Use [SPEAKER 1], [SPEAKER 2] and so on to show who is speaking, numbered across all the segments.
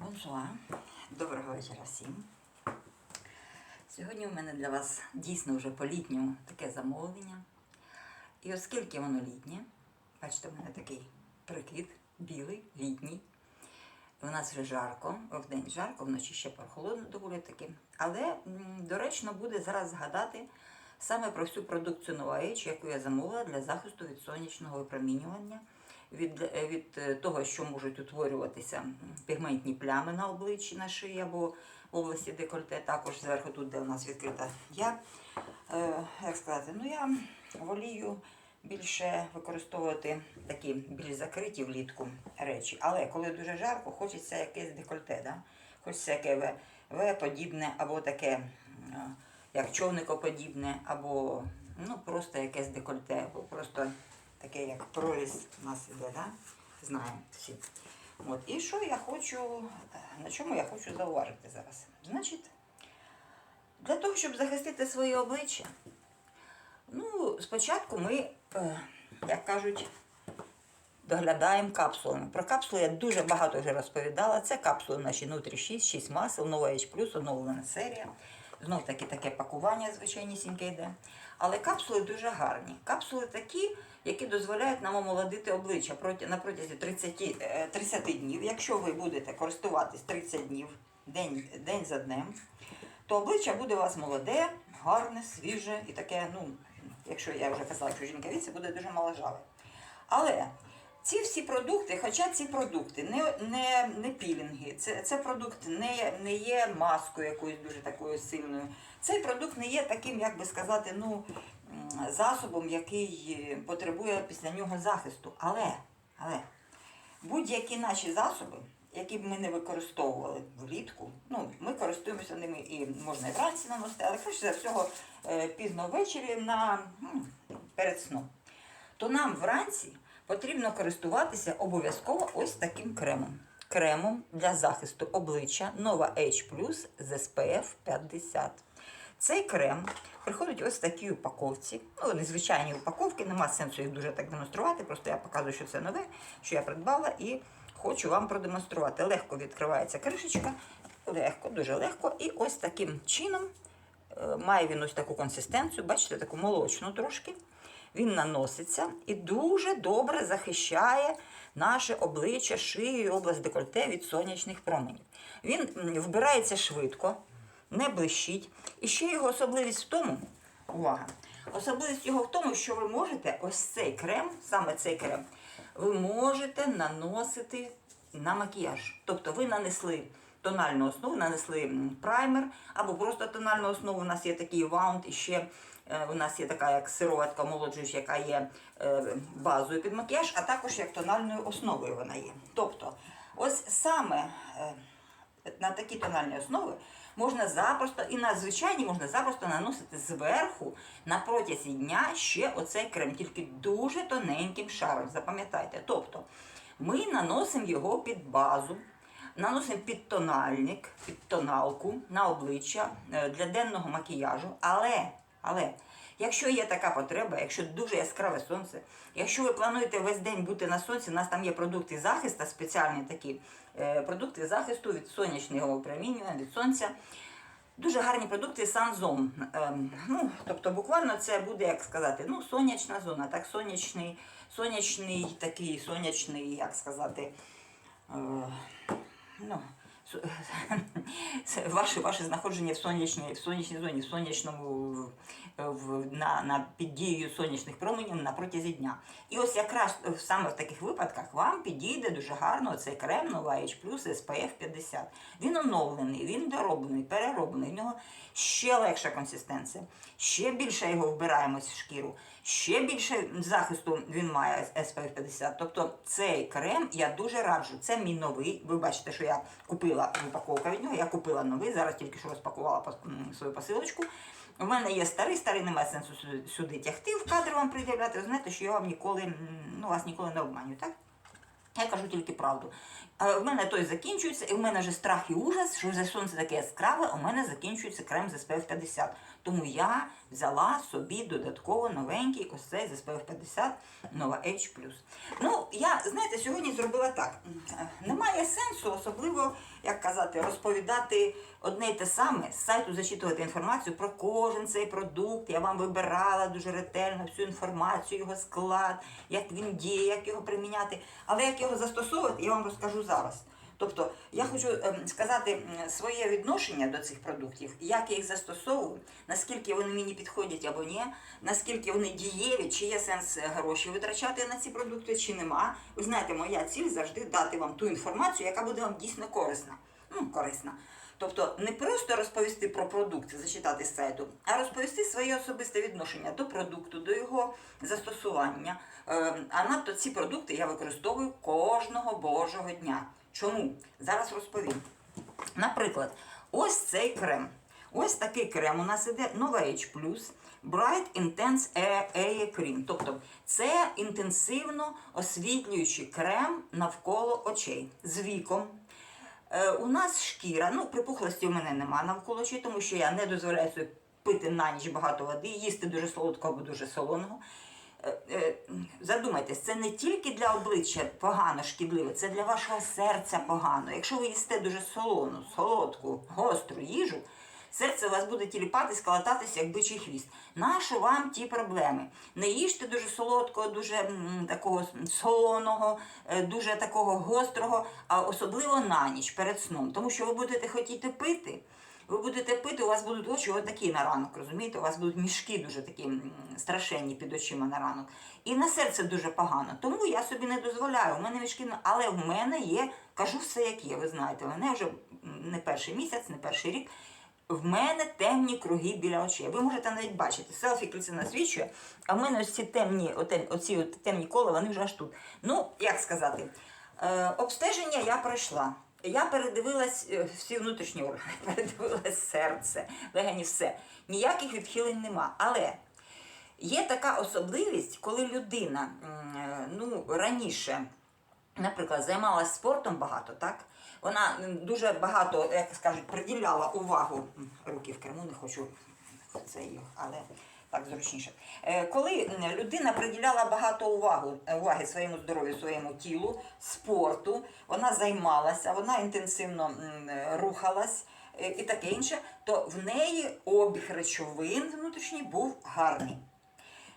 [SPEAKER 1] Бонжуа. Доброго вечора всім. Сьогодні у мене для вас дійсно вже по-літньому таке замовлення. І оскільки воно літнє, бачите, у мене такий прикид білий, літній. У нас вже жарко, в день жарко, вночі ще прохолодно доволі таки. Але доречно буде зараз згадати саме про всю продукцію Age, яку я замовила для захисту від сонячного випромінювання, від, е, від е, того, що можуть утворюватися пігментні плями на обличчі, на шиї або в області декольте, також зверху тут, де у нас відкрита я. Е, як сказати, ну я волію більше використовувати такі більш закриті влітку речі. Але коли дуже жарко, хочеться якесь декольте. Да? Хочеться яке В, В подібне, або таке, як човникоподібне, або ну, просто якесь декольте, або просто таке, як проріз у нас іде, да? знаємо всі. От. І що я хочу, е, на чому я хочу зауважити зараз? Значить, для того, щоб захистити своє обличчя, Ну, спочатку ми, е, як кажуть, доглядаємо капсулами. Про капсули я дуже багато вже розповідала. Це капсули наші Нутрі 6, 6 масел, Nova H+, оновлена серія. Знов таки таке пакування звичайнісіньке йде. Але капсули дуже гарні. Капсули такі, які дозволяють нам омолодити обличчя на протязі 30, е, 30 днів. Якщо ви будете користуватись 30 днів день, день за днем, то обличчя буде у вас молоде, гарне, свіже і таке, ну, якщо я вже казала, якщо жінка віці, буде дуже моложаве. Але ці всі продукти, хоча ці продукти не, не, не пілінги, це, це продукт не, не є маскою якоюсь дуже такою сильною. Цей продукт не є таким, як би сказати, ну, засобом, який е, потребує після нього захисту. Але, але будь-які наші засоби, які б ми не використовували влітку, ну, ми користуємося ними і можна і вранці наносити, але краще за всього е, пізно ввечері на, перед сном то нам вранці потрібно користуватися обов'язково ось таким кремом. Кремом для захисту обличчя Nova H з SPF 50. Цей крем приходить ось в такій упаковці. Ну, незвичайні упаковки, нема сенсу їх дуже так демонструвати. Просто я показую, що це нове, що я придбала, і хочу вам продемонструвати. Легко відкривається кришечка, легко, дуже легко. І ось таким чином Е, Має він ось таку консистенцію, бачите, таку молочну трошки. Він наноситься і дуже добре захищає наше обличчя, шию і область декольте від сонячних променів. Він вбирається швидко, не блищить. І ще його особливість в тому, увага, особливість його в тому, що ви можете ось цей крем, саме цей крем, ви можете наносити на макіяж. Тобто ви нанесли тональну основу, нанесли праймер або просто тональну основу. У нас є такий ваунд, і ще е, у нас є така як сироватка омолоджуюча, яка є е, базою під макіяж, а також як тональною основою вона є. Тобто, ось саме е, на такі тональні основи можна запросто і на звичайні можна запросто наносити зверху на протязі дня ще оцей крем, тільки дуже тоненьким шаром. Запам'ятайте. Тобто ми наносимо його під базу. Наносимо під тональник, під тоналку на обличчя е, для денного макіяжу. Але, але, якщо є така потреба, якщо дуже яскраве сонце, якщо ви плануєте весь день бути на сонці, у нас там є продукти захисту, спеціальні такі е, продукти захисту від сонячного опромінювання, від сонця. Дуже гарні продукти Санзом. Ем, ну, тобто, буквально це буде, як сказати, ну, сонячна зона, так, сонячний, сонячний такий, сонячний, як сказати, е, ну, ваше, ваше знаходження в сонячній, в сонячній зоні, в сонячному в, в, на, на під дією сонячних променів на протязі дня. І ось якраз е, саме в таких випадках вам підійде дуже гарно цей крем Nova H SPF 50. Він оновлений, він дороблений, перероблений. В нього ще легша консистенція, ще більше його вбираємось в шкіру, ще більше захисту він має SPF 50. Тобто цей крем я дуже раджу. Це мій новий. Ви бачите, що я купила упаковка від нього. Я купила новий, зараз тільки що розпакувала свою посилочку. У мене є старий, старий немає сенсу сюди, тягти в кадр вам пред'являти. Ви знаєте, що я вам ніколи, ну, вас ніколи не обманю, так? Я кажу тільки правду. А в мене той закінчується, і в мене вже страх і ужас, що вже сонце таке яскраве, у мене закінчується крем з SPF 50. Тому я взяла собі додатково новенький ось цей з SPF 50 Nova H+. Ну, я, знаєте, сьогодні зробила так. Немає сенсу, особливо, як казати, розповідати одне й те саме, з сайту зачитувати інформацію про кожен цей продукт. Я вам вибирала дуже ретельно всю інформацію, його склад, як він діє, як його приміняти. Але як його застосовувати, я вам розкажу зараз. Тобто я хочу ем, сказати своє відношення до цих продуктів, як я їх застосовую, наскільки вони мені підходять або ні, наскільки вони дієві, чи є сенс е, гроші витрачати на ці продукти, чи нема. Ви знаєте, моя ціль завжди дати вам ту інформацію, яка буде вам дійсно корисна. Ну, корисна. Тобто не просто розповісти про продукт, зачитати з сайту, а розповісти своє особисте відношення до продукту, до його застосування. Е, А надто ці продукти я використовую кожного божого дня. Чому? Зараз розповім. Наприклад, ось цей крем. Ось такий крем у нас іде Nova Age Plus Bright Intense Air Cream. Тобто це інтенсивно освітлюючий крем навколо очей з віком. Е, у нас шкіра, ну, припухлості у мене нема навколо очей, тому що я не дозволяю собі пити на ніч багато води, їсти дуже солодкого або дуже солоного. Е, е, Задумайтесь, це не тільки для обличчя погано, шкідливе, це для вашого серця погано. Якщо ви їсте дуже солону, солодку, гостру їжу, серце у вас буде тіліпатись, калататися, як бичий хвіст. Нащо вам ті проблеми? Не їжте дуже солодкого, дуже такого солоного, е, дуже такого гострого, а особливо на ніч перед сном. Тому що ви будете хотіти пити. Ви будете пити, у вас будуть очі отакі на ранок, розумієте? У вас будуть мішки дуже такі страшенні під очима на ранок. І на серце дуже погано. Тому я собі не дозволяю. У мене мішки, але в мене є, кажу все як є. Ви знаєте, мене вже не перший місяць, не перший рік. В мене темні круги біля очей. Ви можете навіть бачити, селфі це насвічує, а в мене ось ці темні, оці от темні кола, вони вже аж тут. Ну, як сказати, е, обстеження я пройшла. Я передивилась е, всі внутрішні органи, передивилась серце, легені, все. Ніяких відхилень нема. Але є така особливість, коли людина е, ну, раніше, наприклад, займалася спортом багато, так? Вона дуже багато, як скажуть, приділяла увагу. Руки в керму не хочу це їх, але так зручніше. Е, Коли людина приділяла багато увагу, е, уваги своєму здоров'ю, своєму тілу, спорту, вона займалася, вона інтенсивно рухалась е, і таке інше, то в неї обіг речовин внутрішній був гарний.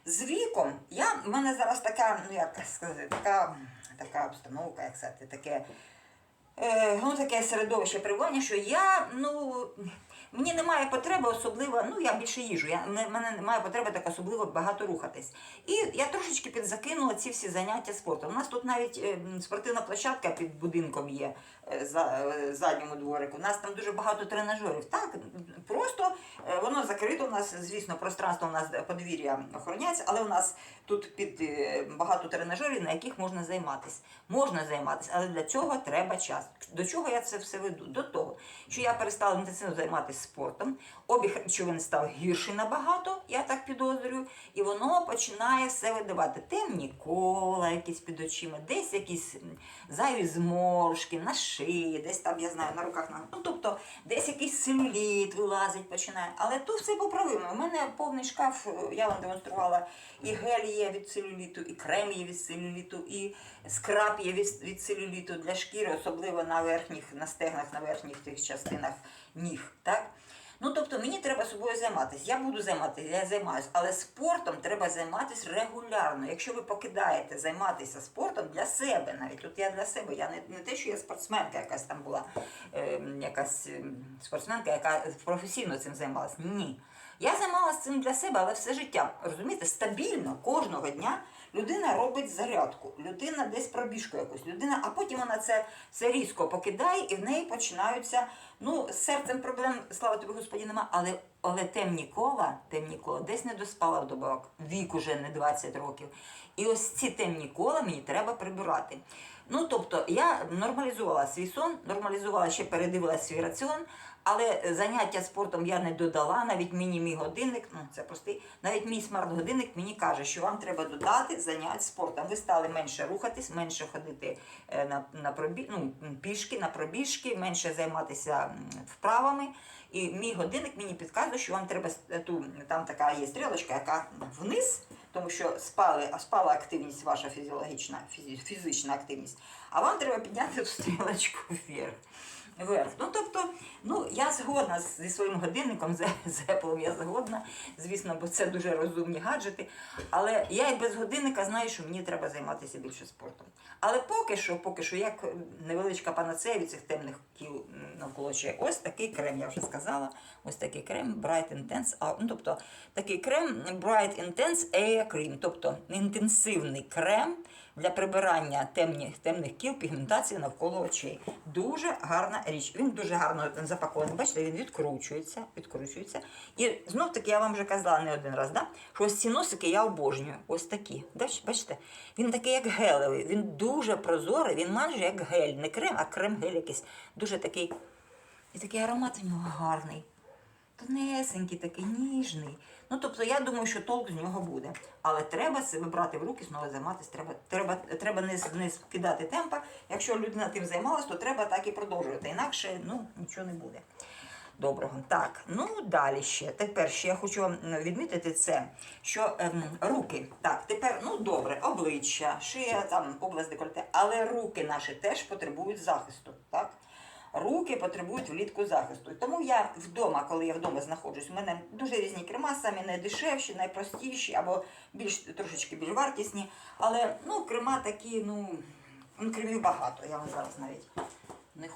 [SPEAKER 1] З віком я в мене зараз така, ну як сказати, така, така обстановка, як сказати, таке, ну, таке середовище перебування, що я, ну. Мені немає потреби особливо, ну я більше їжу, я, мене немає потреби так особливо багато рухатись. І я трошечки підзакинула ці всі заняття спортом. У нас тут навіть е, спортивна площадка під будинком є е, за е, задньому дворику. У нас там дуже багато тренажерів. Так, просто воно закрито. У нас, звісно, пространство у нас подвір'я охороняється, але у нас тут під багато тренажерів, на яких можна займатися. Можна займатися, але для цього треба час. До чого я це все веду? До того, що я перестала інтенсивно займатися спортом, обіг речовин став гірший набагато, я так підозрюю, і воно починає все видавати. Темні кола, якісь під очима, десь якісь зайві зморшки на шиї, десь там, я знаю, на руках. На... Ну, тобто, десь якийсь целюліт вилазить, починає. Але то все поправимо. У мене повний шкаф, е, я вам демонструвала, і гель є від целюліту, і крем є від целюліту, і скраб є від, від целюліту для шкіри, особливо на верхніх, на стегнах, на верхніх тих частинах ніг. Так? Ну, тобто мені треба собою займатися. Я буду займатися, я займаюся, але спортом треба займатися регулярно. Якщо ви покидаєте займатися спортом для себе, навіть от я для себе, я не, не те, що я спортсменка якась там була, е, якась е, спортсменка, яка професійно цим займалася. Ні. Я займалася цим для себе, але все життя, розумієте, стабільно кожного дня людина робить зарядку, людина десь пробіжку якусь, людина, а потім вона це, це різко покидає і в неї починаються. Ну, з серцем проблем, слава тобі, Господі, нема, але, але темні кола, темні кола, десь не доспала вдобавок, вік уже не 20 років. І ось ці темні кола мені треба прибирати. Ну, тобто, я нормалізувала свій сон, нормалізувала, ще передивила свій раціон, але заняття спортом я не додала, навіть мені мій годинник, ну це простий, навіть мій смарт-годинник мені каже, що вам треба додати занять спортом. Ви стали менше рухатись, менше ходити е, на, на пробі... ну, пішки, на пробіжки, менше займатися вправами. І мій годинник мені підказує, що вам треба ту, там така є стрілочка, яка вниз, тому що спали, спала активність ваша фізіологічна, фізична активність, а вам треба підняти стрілочку вверх. Вверх. Ну, тобто, ну, я згодна зі своїм годинником, з, з Apple я згодна, звісно, бо це дуже розумні гаджети. Але я і без годинника знаю, що мені треба займатися більше спортом. Але поки що, поки що, як невеличка панацея від цих темних кіл навколо очей, ось такий крем, я вже сказала. Ось такий крем Bright Intense, ну, тобто такий крем Bright Intense Air Cream, тобто інтенсивний крем для прибирання темних, темних кіл, пігментації навколо очей. Дуже гарна річ. Він дуже гарно запакований. Бачите, він відкручується, відкручується. І знов таки я вам вже казала не один раз, да? що ось ці носики я обожнюю. Ось такі. Бачите? Він такий, як гелевий, він дуже прозорий, він майже як гель. Не крем, а крем-гель якийсь. Дуже такий. І такий аромат у нього гарний. Тонесенький, такий ніжний. Ну, тобто, я думаю, що толк з нього буде. Але треба себе брати в руки, знову займатися. Треба, треба, треба не, не скидати темпа. Якщо людина тим займалась, то треба так і продовжувати. Інакше ну, нічого не буде. Доброго. Так, ну далі ще. Тепер ще я хочу відмітити це, що ем, руки. Так, тепер, ну добре, обличчя, шия, там, область декольте, але руки наші теж потребують захисту. Так? Руки потребують влітку захисту. Тому я вдома, коли я вдома знаходжусь, у мене дуже різні крема, самі найдешевші, найпростіші або більш трошечки більш вартісні. Але ну, крема такі, ну, кремів багато. Я вам зараз навіть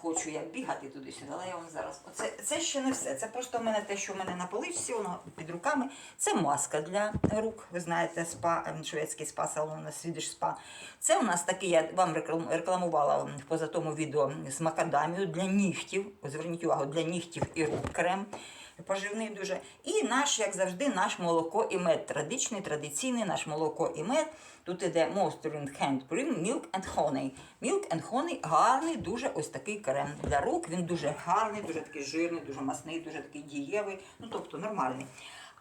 [SPEAKER 1] хочу я бігати туди-сюди, але я вам зараз. Оце це ще не все. Це просто в мене те, що в мене на поличці, воно під руками. Це маска для рук. Ви знаєте, спа, ем, шведський спа салон, свідиш спа. Це у нас такий, я вам реклам- рекламувала в позатому відео з макадамію для нігтів. Зверніть увагу, для нігтів і рук крем. Поживний дуже. І наш, як завжди, наш молоко і мед. Традиційний, традиційний наш молоко і мед. Тут іде Mastering Hand Cream Milk and Honey. Milk and Honey гарний, дуже ось такий крем для рук. Він дуже гарний, дуже такий жирний, дуже масний, дуже такий дієвий, ну тобто нормальний.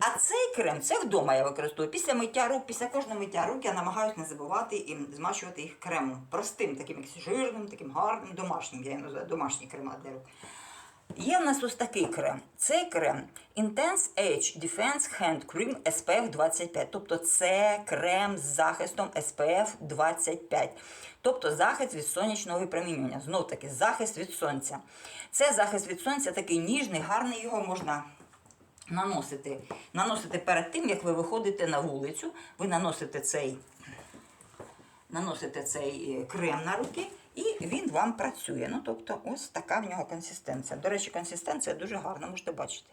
[SPEAKER 1] А цей крем це вдома я використовую. Після миття рук, після кожного миття рук я намагаюся не забувати і змащувати їх кремом. Простим, таким жирним, таким гарним, домашнім. Я називаю домашній крема для рук. Є в нас ось такий крем. Цей крем Intense Age Defense Hand Cream SPF 25. Тобто це крем з захистом SPF 25. Тобто захист від сонячного випромінювання. Знов таки захист від сонця. Це захист від сонця такий ніжний, гарний, його можна наносити. Наносити перед тим, як ви виходите на вулицю. Ви наносите цей наносите цей е, крем на руки, і він вам працює. Ну, тобто, ось така в нього консистенція. До речі, консистенція дуже гарна, можете бачити.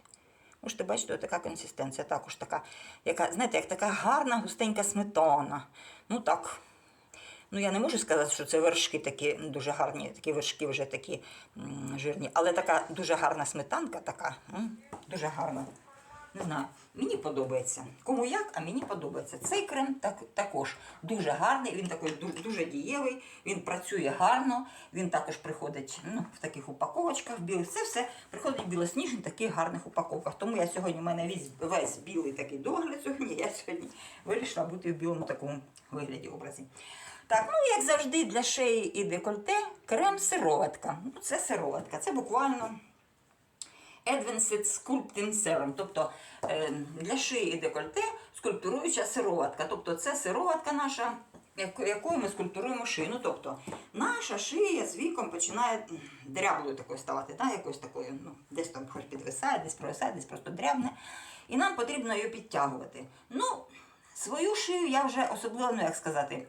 [SPEAKER 1] Можете бачити, така консистенція. Також така, яка, знаєте, як така гарна густенька сметана. Ну так. Ну, я не можу сказати, що це вершки такі дуже гарні, такі вершки вже такі жирні, але така дуже гарна сметанка, така, дуже гарна. Не знаю, мені подобається. Кому як, а мені подобається. Цей крем так, також дуже гарний, він такий ду- дуже дієвий, він працює гарно, він також приходить ну, в таких упаковочках білих. Це все приходить в білосніжних таких гарних упаковках. Тому я сьогодні в мене весь, весь білий такий догляд сьогодні. Я сьогодні вирішила бути в білому такому вигляді образі. Так, ну як завжди, для шиї і декольте крем сироватка. Ну, це сироватка, це буквально. Advanced Sculpting Serum, тобто е, для шиї і декольте скульптуруюча сироватка. Тобто це сироватка наша, яко- якою ми скульптуруємо шию. Ну, тобто наша шия з віком починає дряблою такою ставати, да? якоюсь такою, ну, десь там хоч підвисає, десь провисає, десь просто дрябне. І нам потрібно її підтягувати. Ну, свою шию я вже особливо, ну як сказати,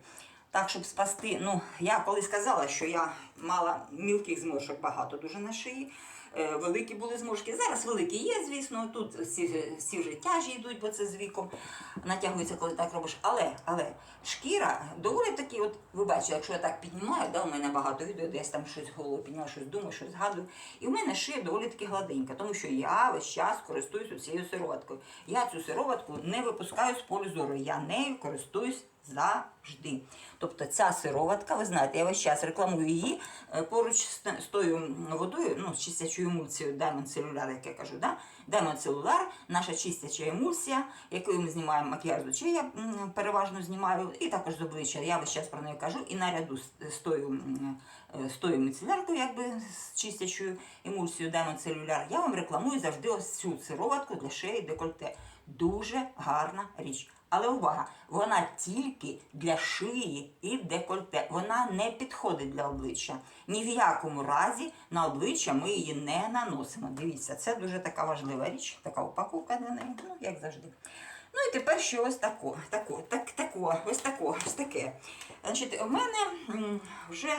[SPEAKER 1] так, щоб спасти. Ну, я колись сказала, що я мала мілких зморшок багато дуже на шиї. Е, Великі були зморшки. Зараз великі є, звісно. Тут всі, всі вже тяжі йдуть, бо це з віком натягується, коли так робиш. Але, але шкіра доволі таки, от ви бачите, якщо я так піднімаю, да, у мене багато відео, десь там щось голову піднімаю, щось думаю, щось згадую. І в мене шия доволі таки гладенька, тому що я весь час користуюся цією сироваткою. Я цю сироватку не випускаю з полю зору, я нею користуюсь завжди. Тобто ця сироватка, ви знаєте, я весь час рекламую її е, поруч з, тою водою, ну, з чистячою емульсією Diamond Cellular, як я кажу, да? Diamond Cellular, наша чистяча емульсія, якою ми знімаємо макіяж з очей, я переважно знімаю, і також з обличчя. Я весь час про неї кажу, і наряду з, тою, е, з тою міцеляркою, якби з чистячою емульсією Diamond Cellular, я вам рекламую завжди ось цю сироватку для шиї декольте. Дуже гарна річ. Але увага, вона тільки для шиї і декольте. Вона не підходить для обличчя. Ні в якому разі на обличчя ми її не наносимо. Дивіться, це дуже така важлива річ, така упаковка для неї, ну як завжди. Ну і тепер ще ось тако, тако, так, тако, ось тако, ось таке. Значить, у мене вже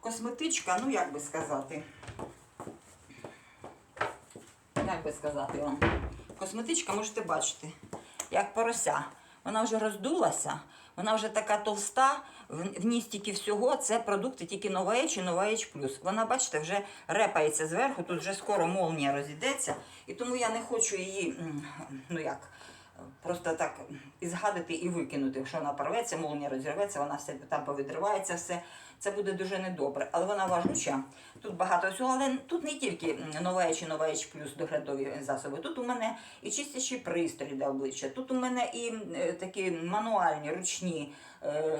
[SPEAKER 1] косметичка, ну як би сказати. Як би сказати вам? Косметичка можете бачити, як порося. Вона вже роздулася, вона вже така товста, в, ній стільки всього. Це продукти тільки Age і Nova плюс. Вона, бачите, вже репається зверху, тут вже скоро молнія розійдеться. І тому я не хочу її, ну як, просто так і згадати і викинути. Якщо вона порветься, молнія розірветься, вона все там повідривається все. Це буде дуже недобре. Але вона важуча. Тут багато всього, але тут не тільки Age і Nova плюс доглядові засоби. Тут у мене і чистячі пристрої для обличчя. Тут у мене і е, такі мануальні, ручні е,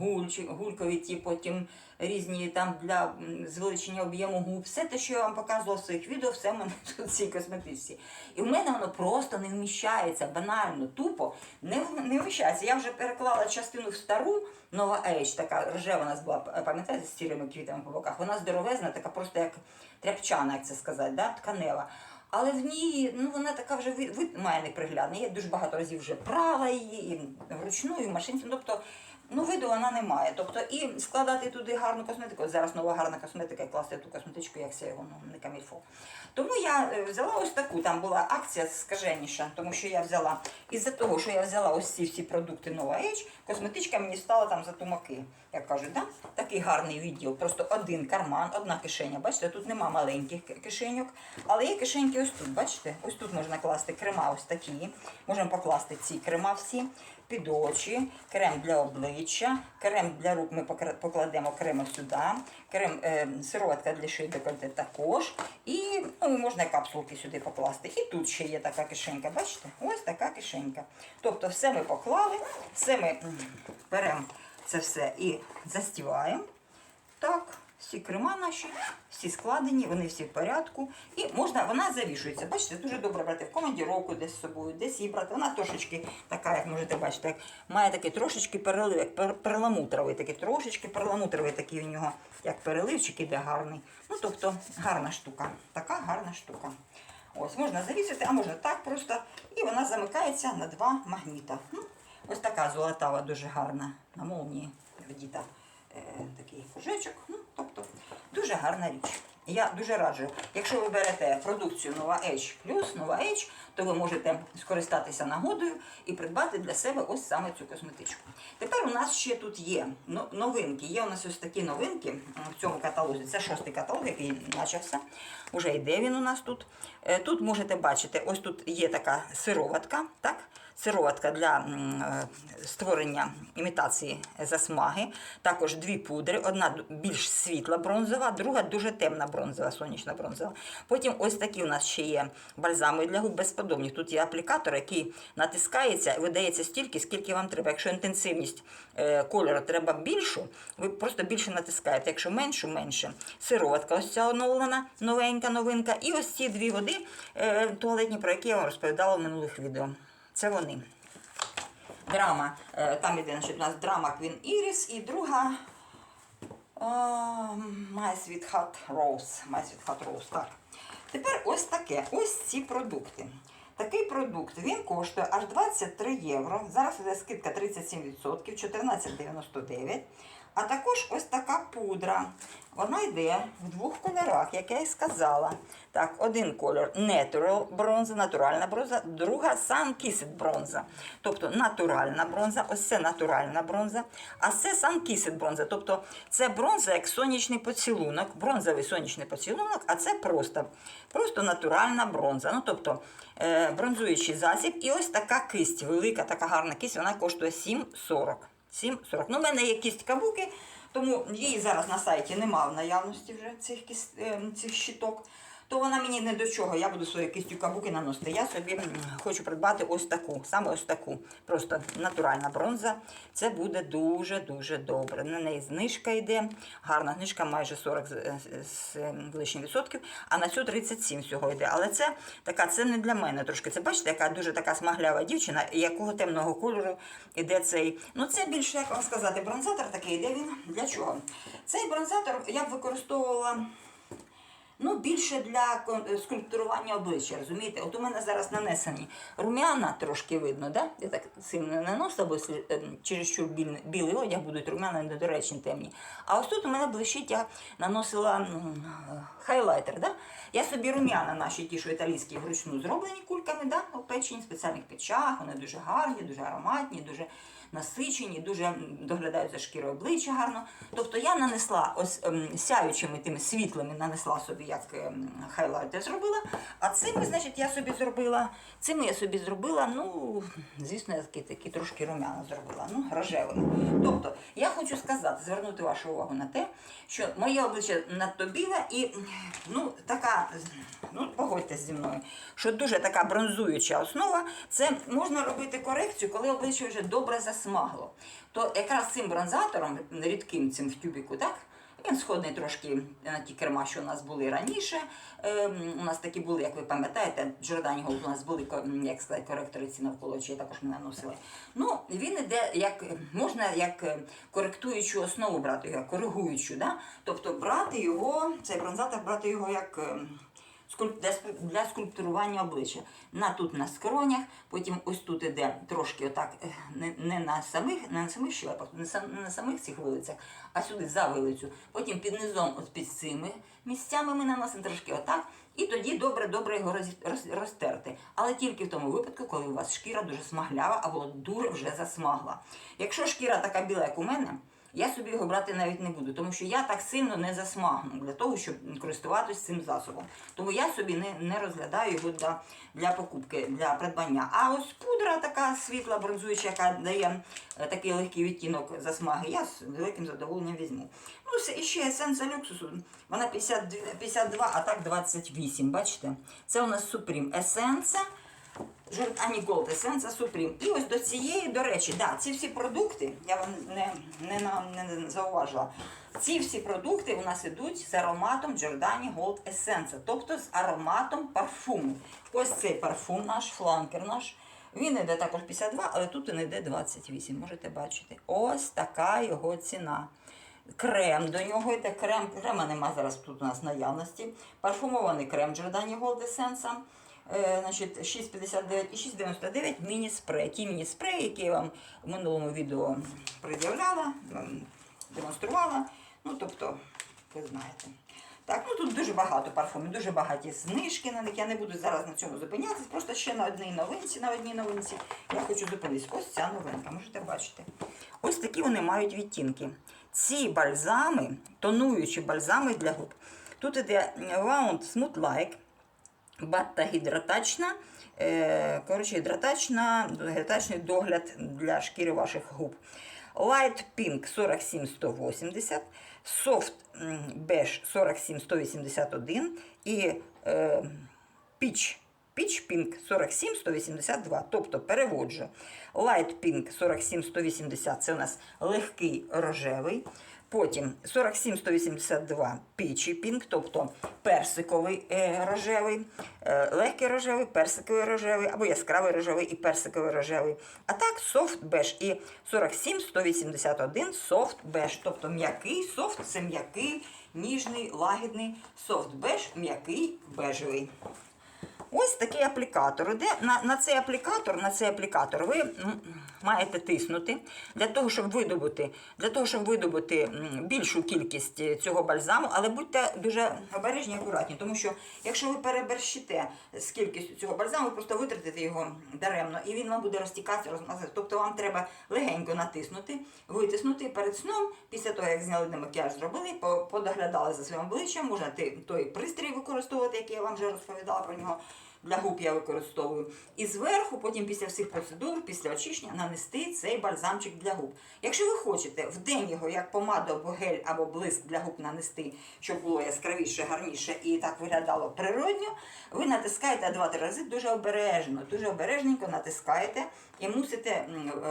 [SPEAKER 1] гульчі, гулькові, ті, потім різні там для звеличення об'єму губ. Все те, що я вам показувала в своїх відео, все в мене тут в цій косметичці. І в мене воно просто не вміщається, банально, тупо не, не вміщається. Я вже переклала частину в стару Nova Age, така рожева у нас була, пам'ятаєте, з сірими квітами по боках. Вона здоровезна, така просто як тряпчана, як це сказати, да? тканева. Але в ній, ну вона така вже вид має неприглядна. Я дуже багато разів вже прала її, і вручну, і в машинці. Ну, Тобто, ну виду вона не має. Тобто, і складати туди гарну косметику. Зараз нова гарна косметика, і класти ту косметичку, як це його ну, не камільфо. Тому я е, взяла ось таку, там була акція скаженіша, тому що я взяла, із-за того, що я взяла ось ці всі продукти Nova Age, косметичка мені стала там за тумаки, як кажуть, да? такий гарний відділ, просто один карман, одна кишеня. Бачите, тут нема маленьких кишеньок, але є кишеньки ось тут, бачите? Ось тут можна класти крема ось такі. Можемо покласти ці крема всі. Під очі, крем для обличчя, крем для рук ми покладемо окремо сюди, крем е, сироватка для шиї декольте також. І ну, можна капсулки сюди покласти. І тут ще є така кишенька, бачите? Ось така кишенька. Тобто все ми поклали, все ми беремо це все і застіваємо. Так, всі крема наші, всі складені, вони всі в порядку. І можна, вона завішується. Бачите, дуже добре брати в командіровку десь з собою, десь її брати. Вона трошечки така, як можете бачити, як має такий трошечки перелив, як перламутровий, такий трошечки перламутровий такий у нього, як переливчик іде гарний. Ну, тобто гарна штука. Така гарна штука. Ось, можна завісити, а можна так просто. І вона замикається на два магніта. Ну, ось така золотава, дуже гарна на молнії вдіта е, такий кружечок. Ну, дуже гарна річ. Я дуже раджу, якщо ви берете продукцію Nova Age плюс Nova Age, то ви можете скористатися нагодою і придбати для себе ось саме цю косметичку. Тепер у нас ще тут є новинки. Є у нас ось такі новинки в цьому каталозі. Це шостий каталог, який почався. Уже йде він у нас тут. Е, Тут можете бачити, ось тут є така сироватка, так? Сироватка для е, створення імітації засмаги. Також дві пудри. Одна більш світла бронзова, друга дуже темна бронзова, сонячна бронзова. Потім ось такі у нас ще є бальзами для губ безподобні. Тут є аплікатор, який натискається, видається стільки, скільки вам треба. Якщо інтенсивність е, кольору треба більшу, ви просто більше натискаєте. Якщо меншу, менше. Сироватка ось ця оновлена, новенька новинка. І ось ці дві води е, туалетні, про які я вам розповідала в минулих відео. Це вони. Драма. е, Там іде у нас драма Queen Iris і друга My Sweet Hot Rose. My Sweet Hot Rose. Так. Тепер ось таке. Ось ці продукти. Такий продукт він коштує аж 23 євро. Зараз іде скидка 37%, 14,99. А також ось така пудра. Вона йде в двох кольорах, як я і сказала. Так, один кольор Natural бронза, натуральна бронза, друга Sun-Kissed бронза. Тобто натуральна бронза, ось це натуральна бронза, а це Sun-Kissed бронза. Тобто це бронза як сонячний поцілунок, бронзовий сонячний поцілунок, а це просто, просто натуральна бронза. Ну, тобто е, бронзуючий засіб. І ось така кисть, велика, така гарна кисть, вона коштує 7,40. 7,40. Ну, в мене є кість кабуки, тому її зараз на сайті нема в наявності вже цих, кіс- е, цих щиток. То вона мені не до чого. Я буду своєю кистю кабуки наносити. Я собі хочу придбати ось таку, саме ось таку. Просто натуральна бронза. Це буде дуже-дуже добре. На неї знижка йде. Гарна знижка, майже 40 з, з, з лишнім відсотків, а на цю 37 всього йде. Але це така, це не для мене трошки. Це бачите, яка дуже така смаглява дівчина, якого темного кольору іде цей. Ну це більше, як вам сказати, бронзатор такий, де він для чого? Цей бронзатор я б використовувала. Ну, більше для скульптурування обличчя, розумієте? От у мене зараз нанесені рум'яна, трошки видно, да? Я так сильно не наношу, бо ем, чересчур білий одяг будуть рум'яна недоречні темні. А ось тут у мене блищить, я наносила е, хайлайтер, да? Я собі рум'яна наші ті, що італійські вручну зроблені кульками, да? опечені в спеціальних печах, вони дуже гарні, дуже ароматні, дуже насичені, дуже доглядають за шкірою обличчя гарно. Тобто я нанесла ось ем, сяючими тими світлими, нанесла собі ем, хайлайтер зробила. А цими, значить, я собі зробила. Цими я собі зробила, ну, звісно, я такі, такі трошки румяна зробила, ну, рожевими. Тобто, я хочу сказати, звернути вашу увагу на те, що моє обличчя надто біле і ну, така, ну, погодьтесь зі мною, що дуже така бронзуюча основа, це можна робити корекцію, коли обличчя вже добре засмагло. То якраз цим бронзатором, рідким цим в тюбіку, так? Він сходний трошки на ті керма, що у нас були раніше. Ем, у нас такі були, як ви пам'ятаєте, Джордані Голд у нас були, як сказати, коректори ці навколо очей, також ми наносили. Ну, він іде як можна як е, коректуючу основу брати його, коригуючу, да? тобто брати його, цей бронзатор брати його як. Для, ск- для скульптурування обличчя. На тут на скронях, потім ось тут іде трошки отак, не, не на самих, не на самих щелепах, не, сам, не на самих цих вилицях, а сюди за вилицю. Потім під низом, от під цими місцями ми наносимо трошки отак. І тоді добре-добре його роз, роз, розтерти. Але тільки в тому випадку, коли у вас шкіра дуже смаглява або дуже вже засмагла. Якщо шкіра така біла, як у мене, я собі його брати навіть не буду, тому що я так сильно не засмагну для того, щоб користуватись цим засобом. Тому я собі не, не розглядаю його для, для покупки, для придбання. А ось пудра така світла, бронзуюча, яка дає е, такий легкий відтінок засмаги, я з великим задоволенням візьму. Ну, все, і ще есенція люксусу. Вона 52, 52, а так 28, бачите? Це у нас Supreme Есенція. Жордані Голд Есенса Supreme. І ось до цієї, до речі, да, ці всі продукти, я вам не, не, на- не зауважила, ці всі продукти у нас ідуть з ароматом Giordani Gold Essence, тобто з ароматом парфуму. Ось цей парфум наш, фланкер наш. Він йде також 52, але тут він йде 28, можете бачити. Ось така його ціна. Крем до нього йде. Крем, крема нема зараз тут у нас наявності. Парфумований крем Giordani Gold Essence. Е, значить, 6,59 і 6,99 міні-спрей. Ті міні-спреї, які я вам в минулому відео пред'являла, демонструвала. Ну, тобто, ви знаєте. Так, ну тут дуже багато парфумів, дуже багаті знижки на них. Я не буду зараз на цьому зупинятися. Просто ще на одній новинці, на одній новинці я хочу зупинитися. Ось ця новинка, можете бачити. Ось такі вони мають відтінки. Ці бальзами, тонуючі бальзами для губ. Тут іде Round Smooth Like, Батта гідратачна, е, коротше, гідратачна, гідратачний догляд для шкіри ваших губ. Light Pink 47180, Soft Beige 47181 і е, Peach, Peach Pink 47182. Тобто переводжу. Light Pink 47180 це у нас легкий рожевий. Потім 47-182 пічі пінк, тобто персиковий е, рожевий, е, легкий рожевий, персиковий рожевий, або яскравий рожевий і персиковий рожевий. А так софт беж і 47-181 софт беж, тобто м'який софт це м'який, ніжний, лагідний софт беж, м'який бежевий. Ось такий аплікатор. Іде на, на цей аплікатор, на цей аплікатор ви маєте тиснути для того, щоб видобути, для того, щоб видобути більшу кількість е, цього бальзаму, але будьте дуже обережні і акуратні, тому що якщо ви переборщите з кількістю цього бальзаму, ви просто витратите його даремно, і він вам буде розтікатися, розмазати. Тобто вам треба легенько натиснути, витиснути перед сном, після того, як зняли демакіяж, зробили, по- подоглядали за своїм обличчям, можна той пристрій використовувати, який я вам вже розповідала про нього. Для губ я використовую. І зверху, потім після всіх процедур, після очищення, нанести цей бальзамчик для губ. Якщо ви хочете в день його як помаду або гель, або блиск для губ нанести, щоб було яскравіше, гарніше і так виглядало природньо, ви натискаєте 2-3 рази дуже обережно, дуже обережненько натискаєте і мусите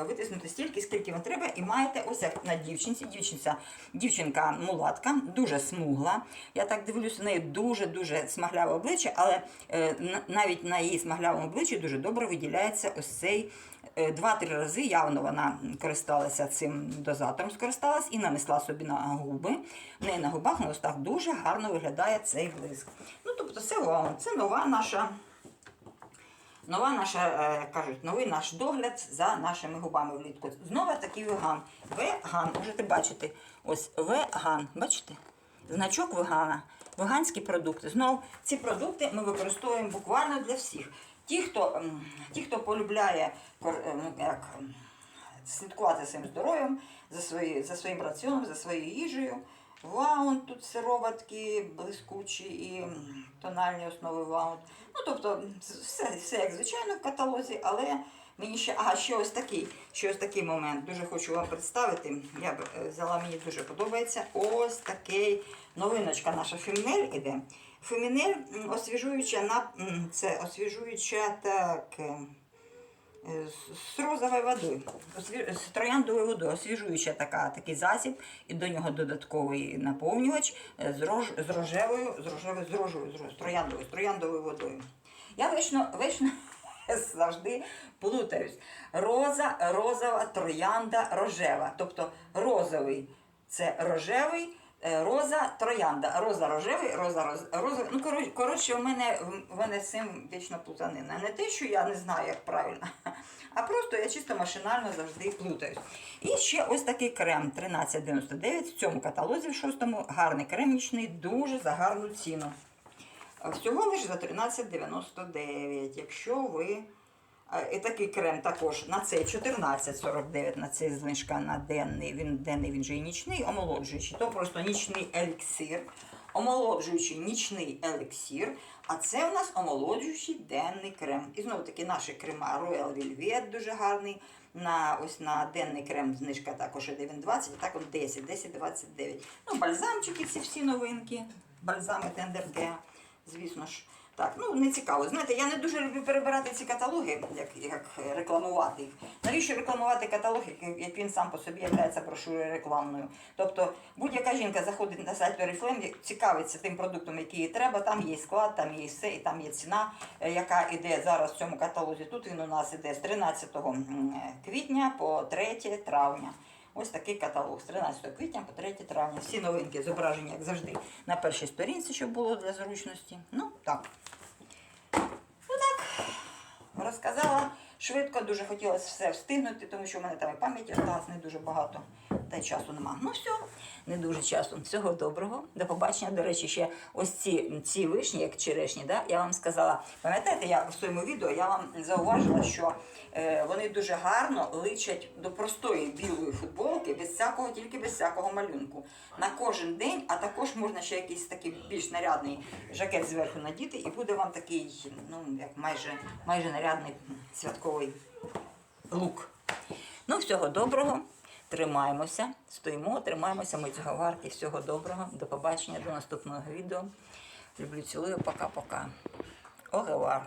[SPEAKER 1] витиснути стільки, скільки вам треба, і маєте ось як на дівчинці. Дівчинця, дівчинка мулатка, дуже смугла. Я так дивлюся, у неї дуже-дуже смагляве обличчя, але е, на- навіть на її смаглявому обличчі дуже добре виділяється ось цей. е, Два-три рази явно вона користалася цим дозатором, скористалась і нанесла собі на губи. В неї на губах, на устах дуже гарно виглядає цей блиск. Ну, тобто, це це нова наша Нова наша, е, кажуть, новий наш догляд за нашими губами влітку. Знову такий веган. Веган, можете бачити. Ось веган. Бачите? Значок вегана. Веганські продукти. Знову ці продукти ми використовуємо буквально для всіх. Ті, хто, ті, хто полюбляє е, ну, як, слідкувати своїм здоров'ям, за, свої, за своїм раціоном, за своєю їжею. Ваун, тут сироватки блискучі і тональні основи ваун. Ну, тобто, все, все як звичайно в каталозі, але мені ще. Ага, ще ось такий, ще ось такий момент. Дуже хочу вам представити. Я е, взяла, мені дуже подобається. Ось такий новиночка наша Фемінель іде. Фемінель освіжуюча на це освіжуюча так. е, е, з- розовою водою, з трояндовою водою, освіжуюча така, такий засіб, і до нього додатковий наповнювач з, рож, з рожевою, з рожевою, з рожевою, з, рож- з трояндовою, з трояндовою водою. Я вечно, вечно завжди плутаюсь. Роза, розова, троянда, рожева. Тобто розовий це рожевий, е, роза, троянда. Роза рожевий, роза роз. Ну, коротше, у мене, в мене з цим вічно плутанина. Не те, що я не знаю, як правильно, а просто я чисто машинально завжди плутаюсь. І ще ось такий крем 1399 в цьому каталозі в шостому. Гарний крем нічний, дуже за гарну ціну. Всього лише за 13,99. Якщо ви. І такий крем також на цей 14,49 на цей знижка на денний. Він денний, він же і нічний, омолоджуючий. То просто нічний еліксир. Омолоджуючий нічний еліксир. А це у нас омолоджуючий денний крем. І знову таки наші крема Royal Velvet дуже гарний. На ось на денний крем знижка також іде він 20, а так он 10, 10, 29. Ну, бальзамчики ці всі новинки. Бальзами Tender звісно ж. Так, ну не цікаво. Знаєте, я не дуже люблю перебирати ці каталоги, як, як рекламувати їх. Навіщо рекламувати каталог, як, він сам по собі є брошурою рекламною? Тобто будь-яка жінка заходить на сайт Oriflame, цікавиться тим продуктом, який їй треба, там є склад, там є все, і там є ціна, е, яка йде зараз в цьому каталозі. Тут він у нас іде з 13 квітня по 3 травня. Ось такий каталог з 13 квітня по 3 травня. Всі новинки зображені, як завжди, на першій сторінці, щоб було для зручності. Ну, так. Ну так, розказала швидко, дуже хотілося все встигнути, тому що в мене там і пам'яті осталось не дуже багато, та часу нема. Ну все, не дуже часу. Всього доброго. До побачення. До речі, ще ось ці, ці вишні, як черешні, да? я вам сказала, пам'ятаєте, я в своєму відео я вам зауважила, що е, вони дуже гарно личать до простої білої футболки, без всякого, тільки без всякого малюнку. На кожен день, а також можна ще якийсь такий більш нарядний жакет зверху надіти, і буде вам такий, ну, як майже, майже нарядний святковий лук. Ну, всього доброго. Тримаємося, стоїмо, тримаємося, ми варті. Всього доброго. До побачення, до наступного відео. Люблю, цілую, пока-пока. Revoir.